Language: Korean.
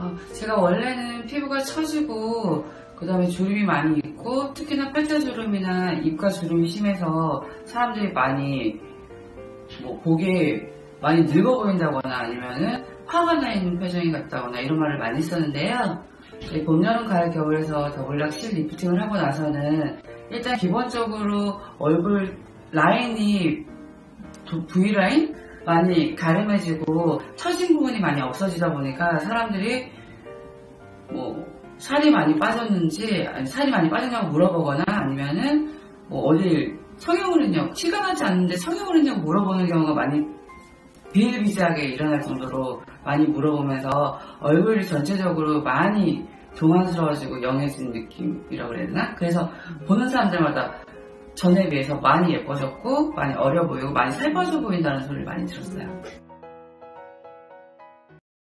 어, 제가 원래는 피부가 처지고 그 다음에 주름이 많이 있고 특히나 팔자 주름이나 입가 주름이 심해서 사람들이 많이 뭐 보기에 많이 늙어 보인다거나 아니면은 화가 나 있는 표정이 같다거나 이런 말을 많이 썼는데요. 봄, 여름, 가을, 겨울에서 더블락 실 리프팅을 하고 나서는 일단 기본적으로 얼굴 라인이 도- V라인 많이 가름해지고 처진 부분이 많이 없어지다 보니까 사람들이 뭐 살이 많이 빠졌는지 아니 살이 많이 빠졌냐고 물어보거나 아니면은 뭐 어딜 성형을 했냐고 티가 나지 않는데 성형을 했냐고 물어보는 경우가 많이 비일비재하게 일어날 정도로 많이 물어보면서 얼굴이 전체적으로 많이 동안스러워지고 영해진 느낌이라고 되나? 그래서 보는 사람들마다 전에 비해서 많이 예뻐졌고 많이 어려 보이고 많이 살 빠져 보인다는 소리를 많이 들었어요.